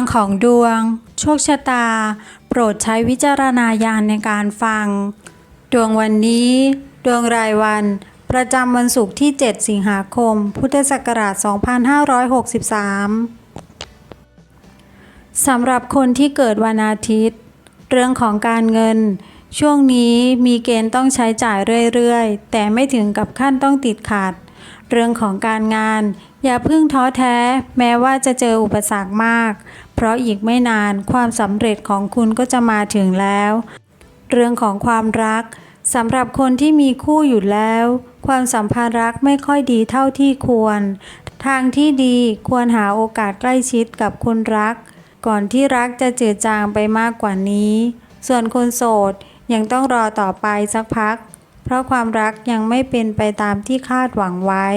รื่องของดวง โชคชะตา โปรดใช้วิจารณญาณในการฟัง ดวงวันนี้ ดวงรายวัน ประจำวันศุกร์ที่ 7 สิงหาคม พุทธศักราช 2563 สำหรับคนที่เกิดวันอาทิตย์ เรื่องของการเงิน ช่วงนี้มีเกณฑ์ต้องใช้จ่ายเรื่อยๆ แต่ไม่ถึงกับขั้นต้องติดขัด เรื่องของการงาน อย่าเพิ่งท้อแท้ แม้ว่าจะเจออุปสรรคมาก เพราะอีกไม่นานความสำเร็จของคุณก็จะมาถึงแล้ว เรื่องของความรักสำหรับคนที่มีคู่อยู่แล้ว ความสัมพันธ์รักไม่ค่อยดีเท่าที่ควร ทางที่ดีควรหาโอกาสใกล้ชิดกับคนรัก ก่อนที่รักจะจืดจางไปมากกว่านี้ ส่วนคนโสดยังต้องรอต่อไปสักพัก เพราะความรักยังไม่เป็นไปตามที่คาดหวังไว้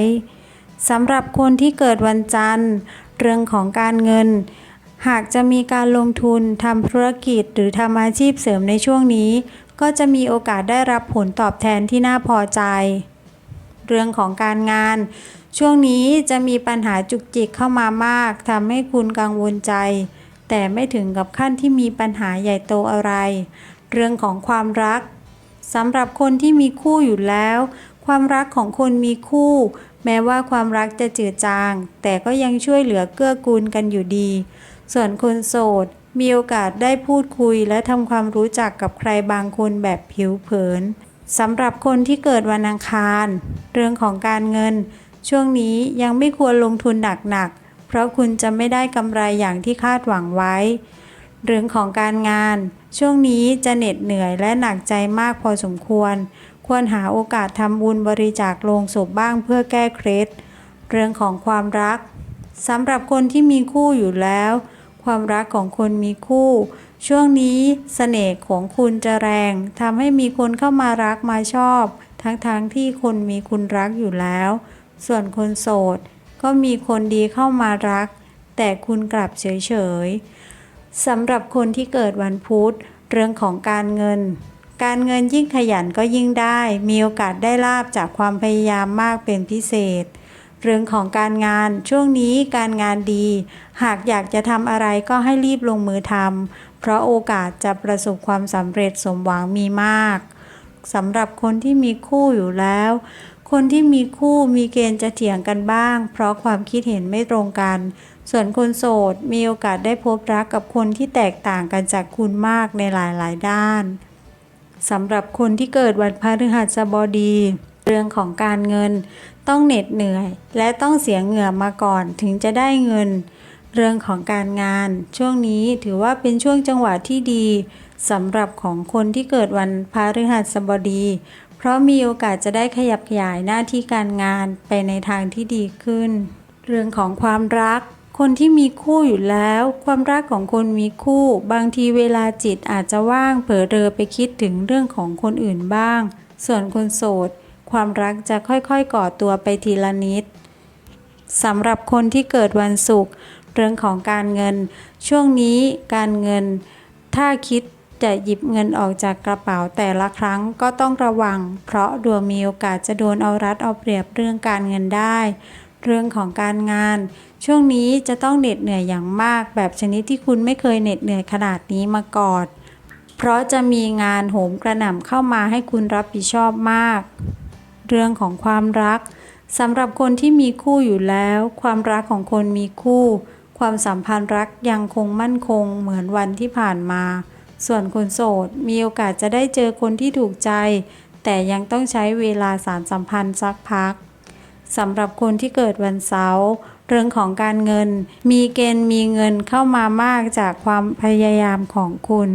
สำหรับคนที่เกิดวันจันทร์ เรื่องของการเงิน หากจะมีการลงทุนทำธุรกิจหรือทำอาชีพเสริมในช่วงนี้ ก็จะมีโอกาสได้รับผลตอบแทนที่น่าพอใจ เรื่องของการงาน ช่วงนี้จะมีปัญหาจุกจิกเข้ามามากทำให้คุณกังวลใจ แต่ไม่ถึงกับขั้นที่มีปัญหาใหญ่โตอะไร เรื่องของความรัก สำหรับคนที่มีคู่อยู่แล้ว ความรักของคนมีคู่ แม้ว่าความรักจะจืดจาง แต่ก็ยังช่วยเหลือเกื้อกูลกันอยู่ดี ส่วนคนโสด มีโอกาสได้พูดคุยและทำความรู้จักกับใครบางคนแบบผิวเผินสำหรับคนที่เกิดวันอังคาร เรื่องของการเงิน ช่วงนี้ยังไม่ควรลงทุนหนักๆเพราะคุณจะไม่ได้กำไรอย่างที่คาดหวังไว้ เรื่องของการงาน ช่วงนี้จะเหน็ดเหนื่อยและหนักใจมากพอสมควร ควรหาโอกาสทำบุญบริจาคโลงศพบ้างเพื่อแก้เคล็ดเรื่องของความรักสำหรับคนที่มีคู่อยู่แล้ว ความรักของคนมีคู่ ช่วงนี้เสน่ห์ของคุณจะแรงทำให้มีคนเข้ามารักมาชอบ ทั้งๆทที่คนมีคุณรักอยู่แล้ว ส่วนคนโสด ก็มีคนดีเข้ามารัก แต่คุณกลับเฉยๆ สำหรับคนที่เกิดวันพุธเรื่องของการเงิน การเงินยิ่งขยันก็ยิ่งได้ มีโอกาสได้ลาบจากความพยายามมากเป็นพิเศษ เรื่องของการงานช่วงนี้การงานดี หากอยากจะทำอะไรก็ให้รีบลงมือทำเพราะโอกาสจะประสบความสำเร็จสมหวังมีมากสำหรับคนที่มีคู่อยู่แล้ว คนที่มีคู่มีเกณฑ์จะเถียงกันบ้าง เพราะความคิดเห็นไม่ตรงกัน ส่วนคนโสดมีโอกาสได้พบรักกับคนที่แตกต่างกันจากคุณมากในหลายๆ ด้านสำหรับคนที่เกิดวันพฤหัสบดี เรื่องของการเงินต้องเหน็ดเหนื่อย และต้องเสียเหงื่อมาก่อนถึงจะได้เงิน เรื่องของการงาน ช่วงนี้ถือว่าเป็นช่วงจังหวะที่ดีสำหรับของคนที่เกิดวันพฤหัสบดี เพราะมีโอกาสจะได้ขยับขยายหน้าที่การงานไปในทางที่ดีขึ้น เรื่องของความรัก คนที่มีคู่อยู่แล้ว ความรักของคนมีคู่ บางทีเวลาจิตอาจจะว่างเผลอเรอไปคิดถึงเรื่องของคนอื่นบ้าง ส่วนคนโสด ความรักจะค่อยๆก่อตัวไปทีละนิดสำหรับคนที่เกิดวันศุกร์เรื่องของการเงิน ช่วงนี้การเงิน ถ้าคิดจะหยิบเงินออกจากกระเป๋าแต่ละครั้งก็ต้องระวัง เพราะดวงมีโอกาสจะโดนเอารัดเอาเปรียบเรื่องการเงินได้ เรื่องของการงาน ช่วงนี้จะต้องเหน็ดเหนื่อยอย่างมาก แบบชนิดที่คุณไม่เคยเหน็ดเหนื่อยขนาดนี้มาก่อน เพราะจะมีงานโหมกระหน่ำเข้ามาให้คุณรับผิดชอบมาก เรื่องของความรักสำหรับคนที่มีคู่อยู่แล้ว ความรักของคนมีคู่ ความสัมพันธ์รักยังคงมั่นคงเหมือนวันที่ผ่านมา ส่วนคนโสดมีโอกาสจะได้เจอคนที่ถูกใจ แต่ยังต้องใช้เวลาสารสัมพันธ์สักพัก สำหรับคนที่เกิดวันเสาร์เรื่องของการเงิน มีเกณฑ์มีเงินเข้ามามากจากความพยายามของคุณ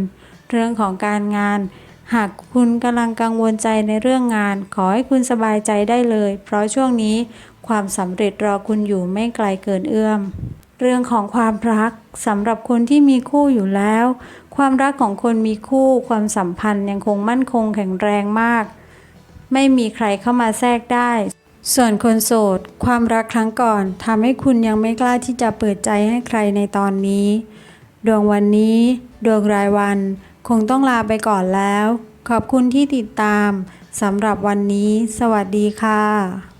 เรื่องของการงาน หากคุณกำลังกังวลใจในเรื่องงาน ขอให้คุณสบายใจได้เลย เพราะช่วงนี้ความสำเร็จรอคุณอยู่ไม่ไกลเกินเอื้อม เรื่องของความรักสำหรับคนที่มีคู่อยู่แล้ว ความรักของคนมีคู่ความสัมพันธ์ยังคงมั่นคงแข็งแรงมาก ไม่มีใครเข้ามาแทรกได้ ส่วนคนโสด ความรักครั้งก่อนทำให้คุณยังไม่กล้าที่จะเปิดใจให้ใครในตอนนี้ ดวงวันนี้ ดวงรายวัน คงต้องลาไปก่อนแล้ว ขอบคุณที่ติดตามสำหรับวันนี้ สวัสดีค่ะ